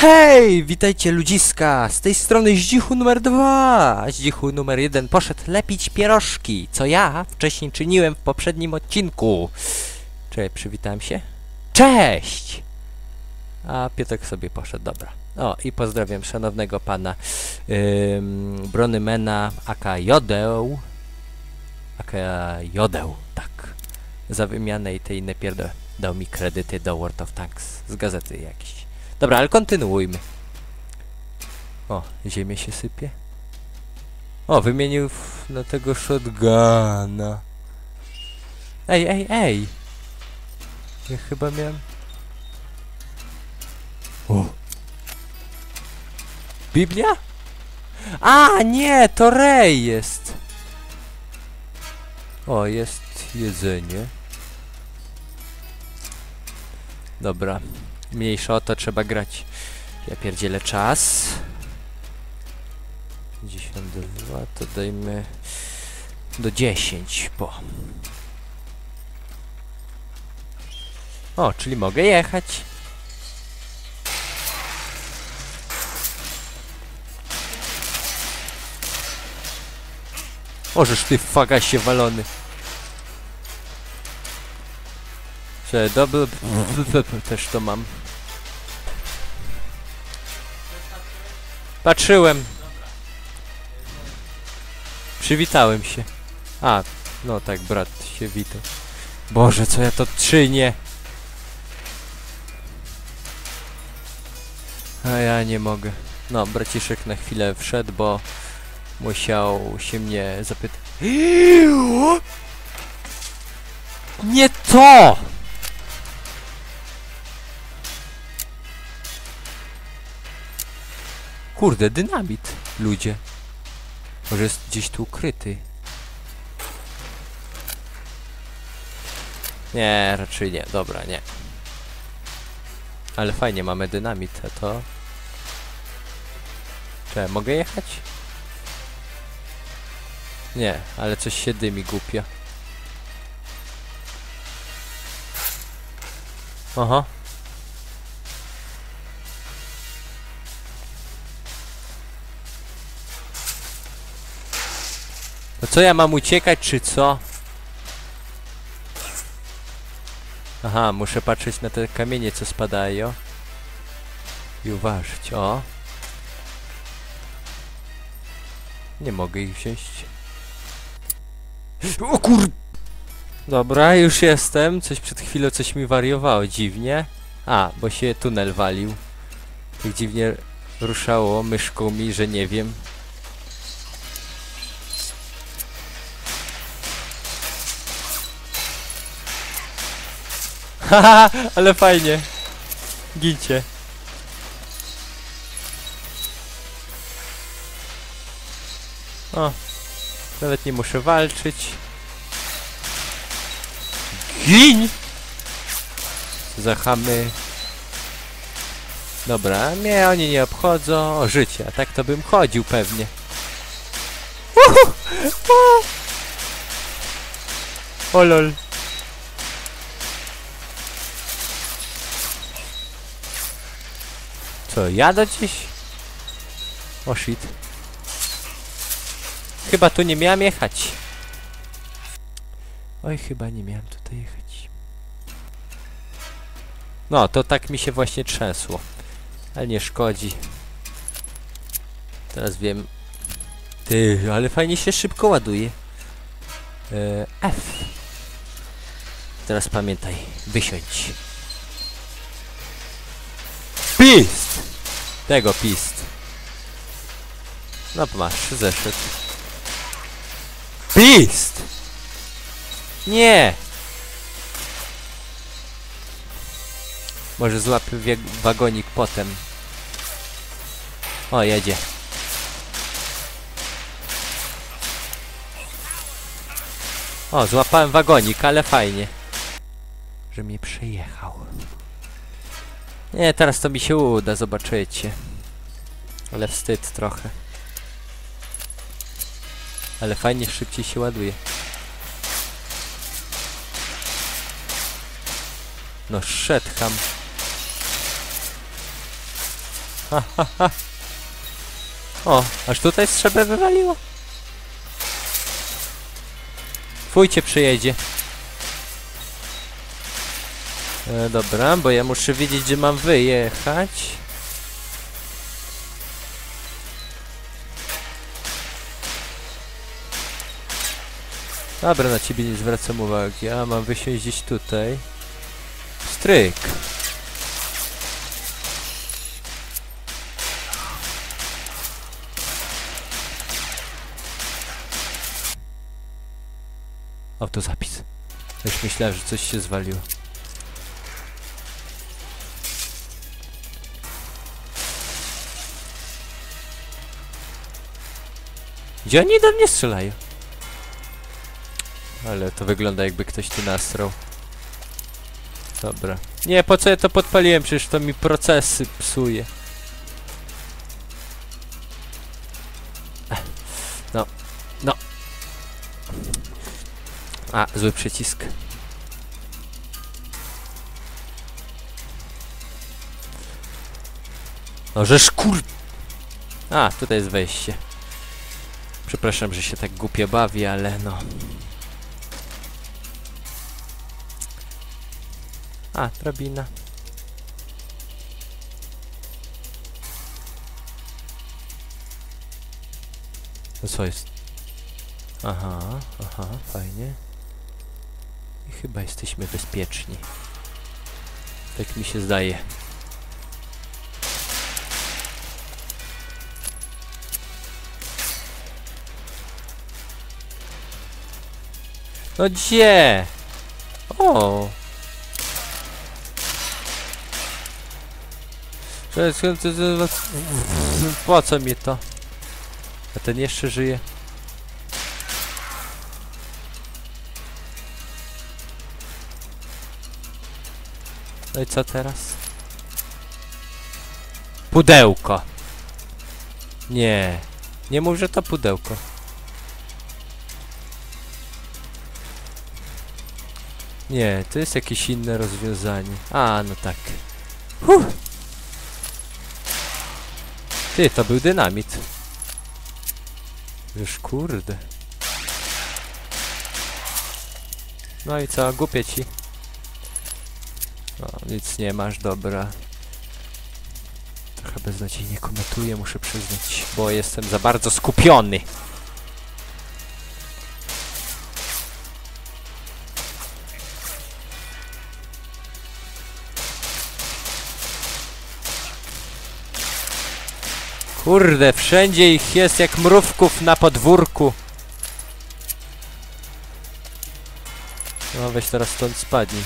Hej, witajcie ludziska! Z tej strony Zdzichu numer dwa. Zdzichu numer jeden poszedł lepić pierożki, co ja wcześniej czyniłem w poprzednim odcinku. Czekaj, przywitałem się? Cześć! A Piotrek sobie poszedł, dobra. O, i pozdrawiam szanownego pana ym, Bronymena aka Jodeł. Aka Jodeł, tak. Za wymianę i tej nepierdol dał mi kredyty do World of Tanks z gazety jakiejś. Dobra, ale kontynuujmy. O, ziemię się sypie. O, wymienił na tego shotguna. Ej, ej, ej! Ja chyba miałem... O! Biblia? A, nie, to Rej jest! O, jest jedzenie. Dobra. Mniejsza o to trzeba grać. Ja pierdzielę czas. 52 to dajmy do 10 po. O, czyli mogę jechać. Możesz ty fagasie walony. Że double też to mam. Patrzyłem. Przywitałem się. A, no tak, brat się witał. Boże, co ja to czynię? A ja nie mogę. No, braciszek na chwilę wszedł, bo musiał się mnie zapytać. Nie to! Kurde, dynamit, ludzie. Może jest gdzieś tu ukryty. Nie, raczej nie. Dobra, nie. Ale fajnie, mamy dynamit, a to... Czy mogę jechać? Nie, ale coś się dymi głupio. Aha. No co ja mam uciekać, czy co? Aha, muszę patrzeć na te kamienie, co spadają. I uważać, o. Nie mogę ich wziąć. O kur... Dobra, już jestem. Coś przed chwilą coś mi wariowało dziwnie. A, bo się tunel walił. Tak dziwnie ruszało myszką mi, że nie wiem. Haha, ale fajnie. Gincie. O, nawet nie muszę walczyć. Gin! Co Za chamy. Dobra, mnie oni nie obchodzą. O, życie, a tak to bym chodził pewnie. Uhu! O lol. Co, jadę gdzieś? O shit. Chyba tu nie miałem jechać. Oj, chyba nie miałem tutaj jechać. No, to tak mi się właśnie trzęsło. Ale nie szkodzi. Teraz wiem. Ty, ale fajnie się szybko ładuje. E, F. Teraz pamiętaj, wysiądź. Pist! Tego pist. No masz, zeszedł. Pist! Nie! Może złapię wagonik potem. O, jedzie. O, złapałem wagonik, ale fajnie. Że mnie przejechał. Nie, teraz to mi się uda, zobaczycie. Ale wstyd trochę. Ale fajnie szybciej się ładuje. No szedł ham. Ha, ha, ha. O, aż tutaj strzebę wywaliło? Fujcie przyjedzie. E, dobra, bo ja muszę wiedzieć, gdzie mam wyjechać. Dobra, na ciebie nie zwracam uwagi. A mam wysiąść gdzieś tutaj. Stryk. Autozapis. Już myślałem, że coś się zwaliło. Gdzie oni do mnie strzelają? Ale to wygląda jakby ktoś tu nasrał. Dobra. Nie, po co ja to podpaliłem? Przecież to mi procesy psuje. No. No. A, zły przycisk. No, żeż. A, tutaj jest wejście. Przepraszam, że się tak głupio bawi, ale no... A, drabina. No co jest? Aha, aha, fajnie. I chyba jesteśmy bezpieczni. Tak mi się zdaje. No gdzie? O! Po co mi to? A ten jeszcze żyje. No i co teraz? Pudełko! Nie. Nie mów, że to pudełko. Nie, to jest jakieś inne rozwiązanie. A, no tak. Huh. Ty, to był dynamit. Już kurde. No i co, głupie ci. No, nic nie masz, dobra. Trochę beznadziejnie komentuję, muszę przyznać, bo jestem za bardzo skupiony. Kurde, wszędzie ich jest jak mrówków na podwórku. No weź teraz stąd spadnij.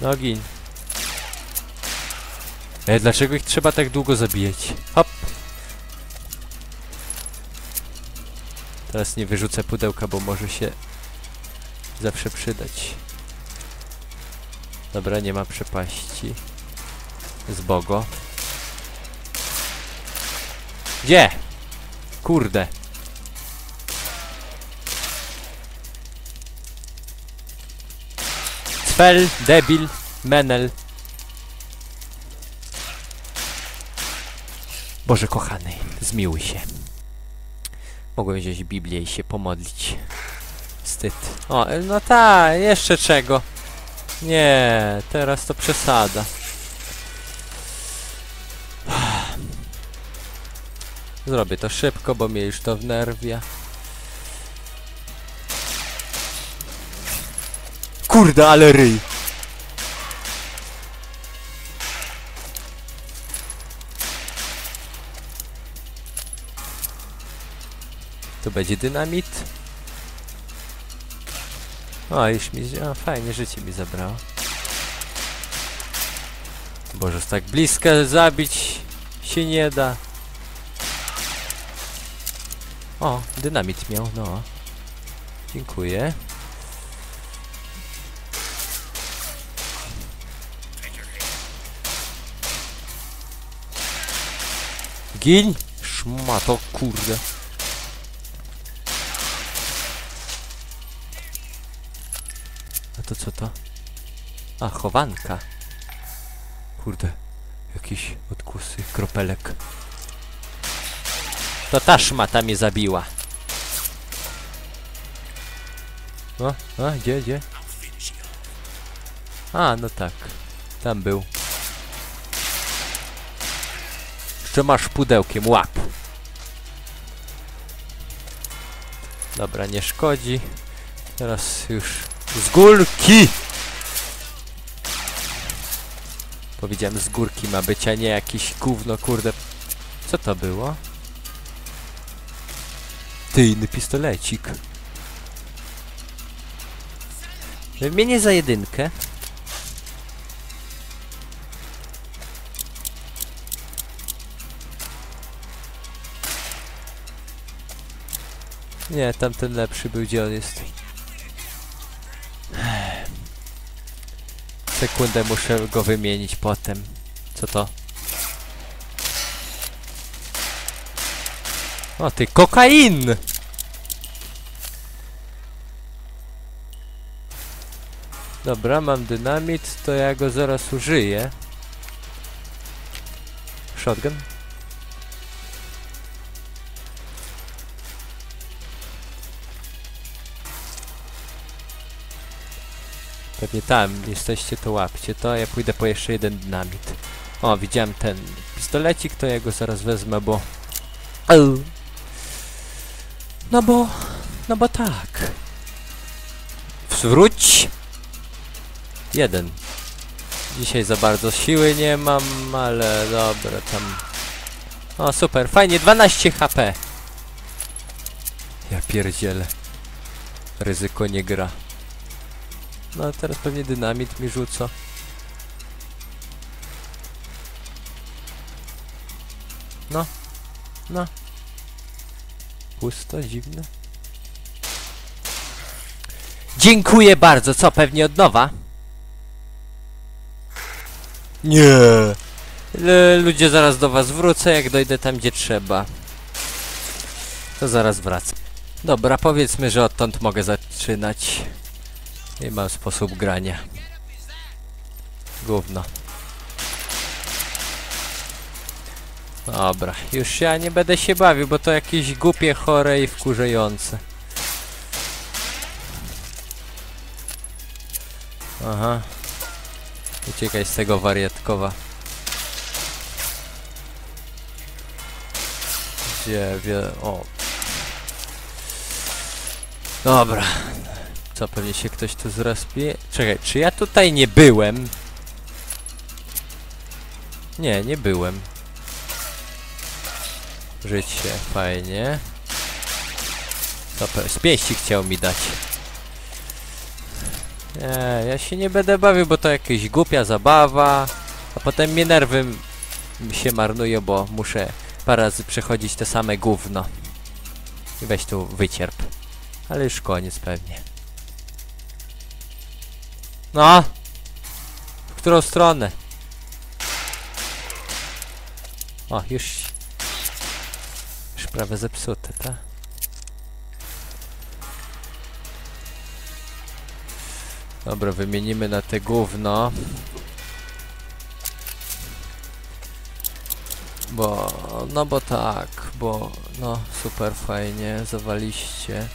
No gin. E, dlaczego ich trzeba tak długo zabijać? Hop. Teraz nie wyrzucę pudełka, bo może się zawsze przydać. Dobra, nie ma przepaści. Z bogo. Gdzie? Kurde. Cfel, debil, menel. Boże kochany, zmiłuj się. Mogłem wziąć Biblię i się pomodlić. Wstyd. O, no ta, jeszcze czego? Nie, teraz to przesada. Zrobię to szybko, bo mnie już to wnerwia. Kurde, ale ryj! To będzie dynamit. O, już mi... O, fajnie, życie mi zabrało. Boże, tak bliska zabić się nie da. O, dynamit miał, no. Dziękuję. Gin! Szmato, kurde. To co to? A, chowanka. Kurde, jakieś odkusy kropelek. To ta szmata mnie zabiła. No, a, gdzie, gdzie? A, no tak. Tam był. Jeszcze masz pudełkiem, łap. Dobra, nie szkodzi. Teraz już z górki! Powiedziałem z górki ma być, a nie jakiś gówno, kurde. Co to było? Ty, inny pistolecik. Wymienię za jedynkę. Nie, tamten lepszy był, gdzie on jest. Sekundę muszę go wymienić potem. Co to? O ty, kokain! Dobra, mam dynamit, to ja go zaraz użyję. Shotgun? Pewnie tam jesteście, to łapcie to, ja pójdę po jeszcze jeden dynamit. O, widziałem ten pistolecik, to ja go zaraz wezmę, bo... No bo... No bo tak. Wróć! Jeden. Dzisiaj za bardzo siły nie mam, ale dobra, tam... O, super, fajnie, 12 HP. Ja pierdzielę. Ryzyko nie gra. No a teraz pewnie dynamit mi rzuca. No. No. Pusto, dziwne. Dziękuję bardzo. Co, pewnie od nowa? Nie. L ludzie, zaraz do was wrócę, jak dojdę tam, gdzie trzeba. To zaraz wracam. Dobra, powiedzmy, że odtąd mogę zaczynać. Nie mam sposób grania. Gówno. Dobra, już ja nie będę się bawił, bo to jakieś głupie, chore i wkurzające. Aha. Uciekaj z tego wariatkowa. Gdzie wie... O. Dobra. Co, pewnie się ktoś tu zrespie? Czekaj, czy ja tutaj nie byłem? Nie, nie byłem. Życie, fajnie. Super, z pięści chciał mi dać. Nie, ja się nie będę bawił, bo to jakaś głupia zabawa. A potem mnie nerwy się marnują, bo muszę parę razy przechodzić te same gówno. I weź tu wycierp. Ale już koniec pewnie. No! W którą stronę? O, już... Już prawie zepsute, tak? Dobra, wymienimy na te gówno. Bo, no bo tak, bo, no super fajnie, zawaliście.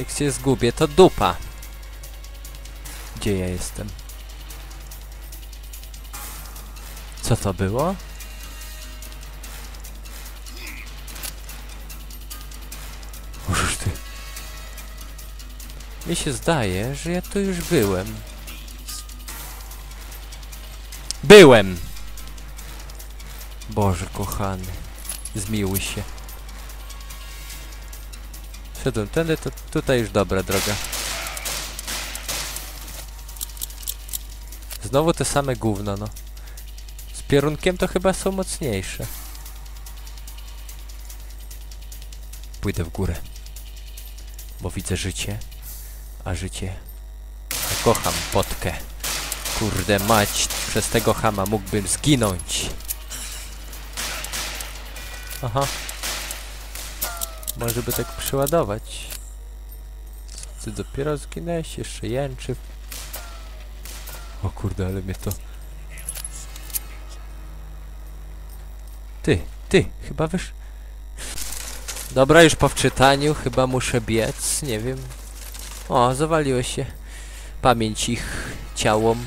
Jak się zgubię, to dupa. Gdzie ja jestem? Co to było? Możesz ty. Mi się zdaje, że ja tu już byłem. Byłem! Boże kochany. Zmiłuj się. Szedłem tędy, to tutaj już dobra droga. Znowu te same gówno, no. Z piorunkiem to chyba są mocniejsze. Pójdę w górę. Bo widzę życie. A życie... Ja kocham potkę. Kurde mać, przez tego chama mógłbym zginąć. Aha. Może by tak przeładować. Ty dopiero zginęłeś, jeszcze jęczy. O kurde, ale mnie to... Ty, ty, chyba wysz... Dobra, już po wczytaniu, chyba muszę biec, nie wiem. O, zawaliło się. Pamięć ich ciałom.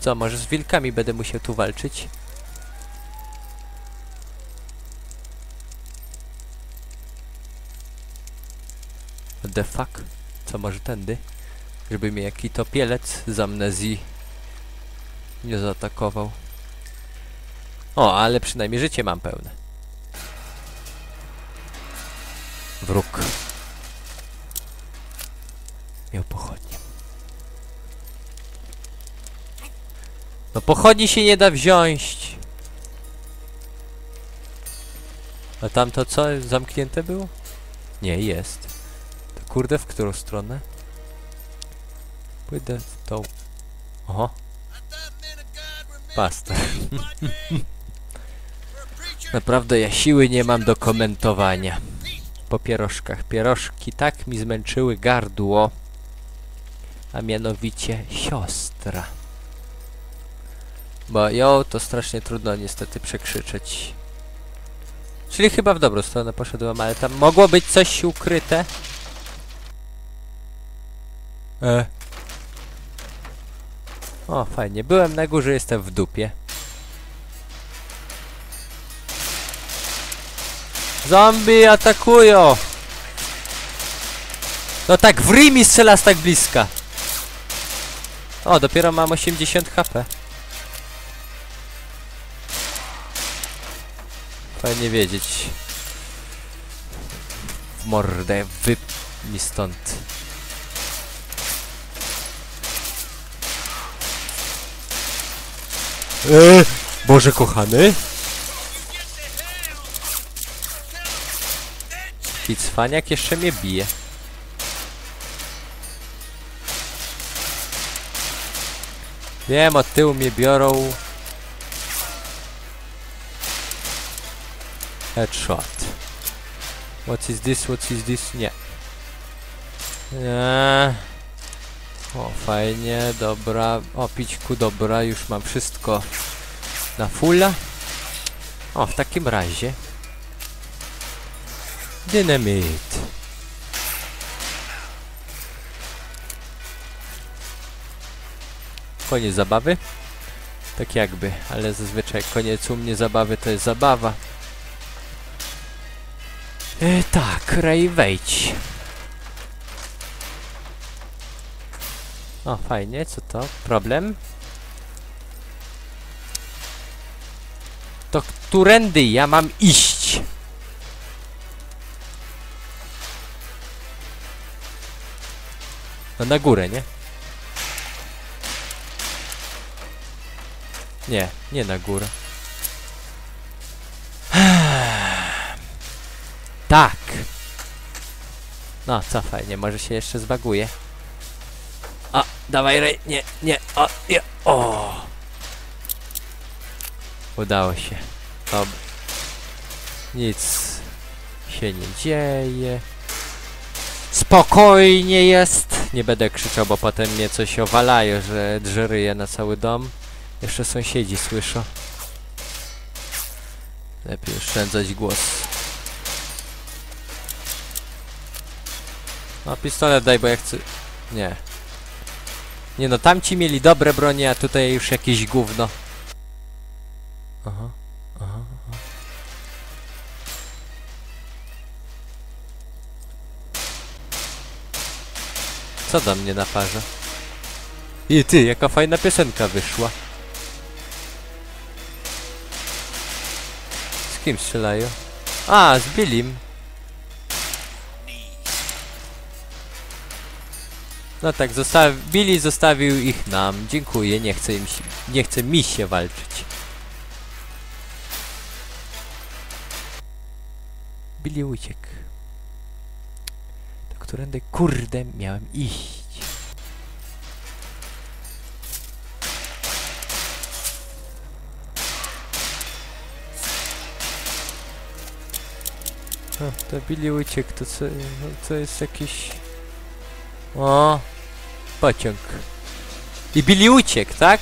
Co, może z wilkami będę musiał tu walczyć? What the fuck? Co, może tędy? Żeby mnie jaki topielec z amnezji nie zaatakował. O, ale przynajmniej życie mam pełne. Wróg. Miał pochodnie. No pochodni się nie da wziąć. A tamto co? Zamknięte było? Nie, jest. Kurde, w którą stronę? Pójdę w tą... Oho. Pasta. Naprawdę ja siły nie mam do komentowania. Po pierożkach. Pierożki tak mi zmęczyły gardło. A mianowicie siostra. Bo ją to strasznie trudno niestety przekrzyczeć. Czyli chyba w dobrą stronę poszedłem, ale tam mogło być coś ukryte. E. O, fajnie. Byłem na górze, jestem w dupie. Zombie atakują! No tak, w ryj mi strzela z tak bliska. O, dopiero mam 80 HP. Fajnie wiedzieć. W mordę, wyp mi stąd. Eee, Boże kochany. I cwaniak jeszcze mnie bije. Wiem, od tyłu mnie biorą. Headshot. What is this? What is this? Nie. Nie. O, fajnie, dobra. O, pićku, dobra, już mam wszystko na fulla. O, w takim razie. Dynamit. Koniec zabawy? Tak jakby, ale zazwyczaj koniec u mnie zabawy to jest zabawa. E, tak, Ray, wejdź. O, fajnie, co to? Problem? To którędy ja mam iść? No na górę, nie? Nie, nie na górę. Tak! No, co fajnie, może się jeszcze zbaguje. Dawaj rej, nie, nie, o, je, o! Udało się. Dobra. Nic się nie dzieje. Spokojnie jest. Nie będę krzyczał, bo potem mnie coś owalaje, że drzeryje na cały dom. Jeszcze sąsiedzi słyszą. Lepiej oszczędzać głos. No pistolet daj, bo ja chcę... Nie. Nie no, tamci mieli dobre bronie, a tutaj już jakieś gówno. Aha, aha, aha. Co do mnie naparza? I ty, jaka fajna piosenka wyszła. Z kim strzelają? A, z Billim. No tak, zostaw Billy zostawił ich nam. Dziękuję, nie chcę, im nie mi się walczyć. Billy uciekł. To którędy kurde miałem iść? O, to Billy uciekł, to co, no, to jest jakiś... O, pociąg. I Billy uciekł, tak?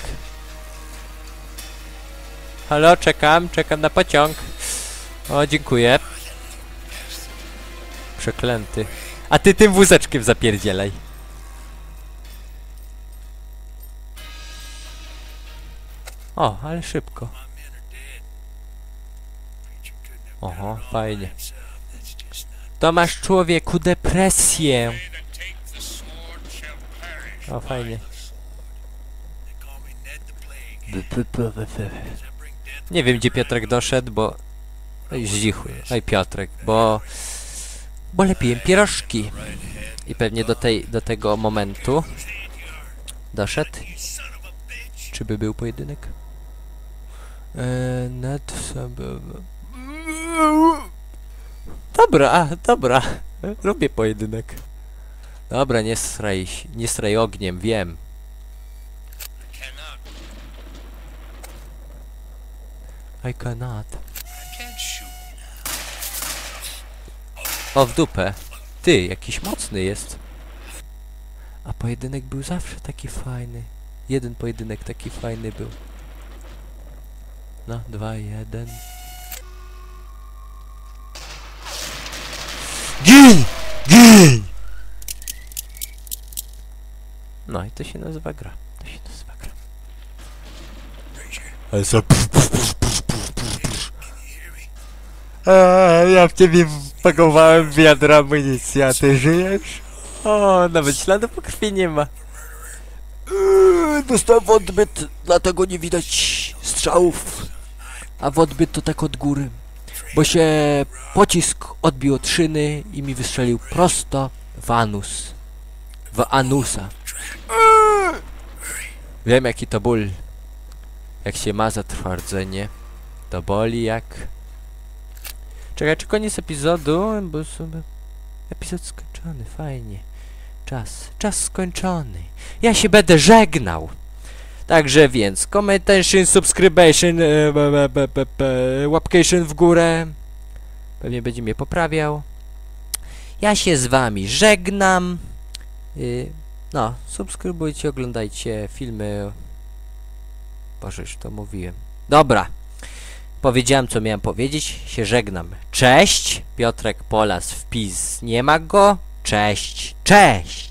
Halo, czekam, czekam na pociąg. O, dziękuję. Przeklęty. A ty tym wózeczkiem zapierdzielaj. O, ale szybko. Oho, fajnie. To masz człowieku depresję. O, fajnie. Nie wiem, gdzie Piotrek doszedł, bo... Oj, zdzichuj. Oj, Piotrek, bo... Bo lepiłem pierożki. I pewnie do tej, do tego momentu doszedł. Czy by był pojedynek? Eee, net sobie... Dobra, dobra. Lubię pojedynek. Dobra, nie straj, nie straj ogniem, wiem. I cannot. O, w dupę. Ty, jakiś mocny jest. A pojedynek był zawsze taki fajny. Jeden pojedynek taki fajny był. No, dwa, jeden. Gin! No i to się nazywa gra. To się nazywa gra. Ale co? Eee, ja w ciebie wpakowałem wiadro amunicji, a ty żyjesz? O, nawet śladu po krwi nie ma. Eee, dostałem odbyt, dlatego nie widać strzałów. A w odbyt to tak od góry. Bo się pocisk odbił od szyny i mi wystrzelił prosto w anus. W anusa. Wiem jaki to ból. Jak się ma zatwardzenie. To boli jak... Czekaj, czy koniec epizodu? Bo sobie... Epizod skończony, fajnie. Czas, czas skończony. Ja się będę żegnał. Także więc, commentation, subscription, e, b, b, łapcation w górę. Pewnie będzie mnie poprawiał. Ja się z wami żegnam. Y, no, subskrybujcie, oglądajcie filmy. Boże, już to mówiłem. Dobra. Powiedziałem, co miałem powiedzieć. Się żegnam. Cześć. Piotrek Polas wpis. Nie ma go. Cześć. Cześć.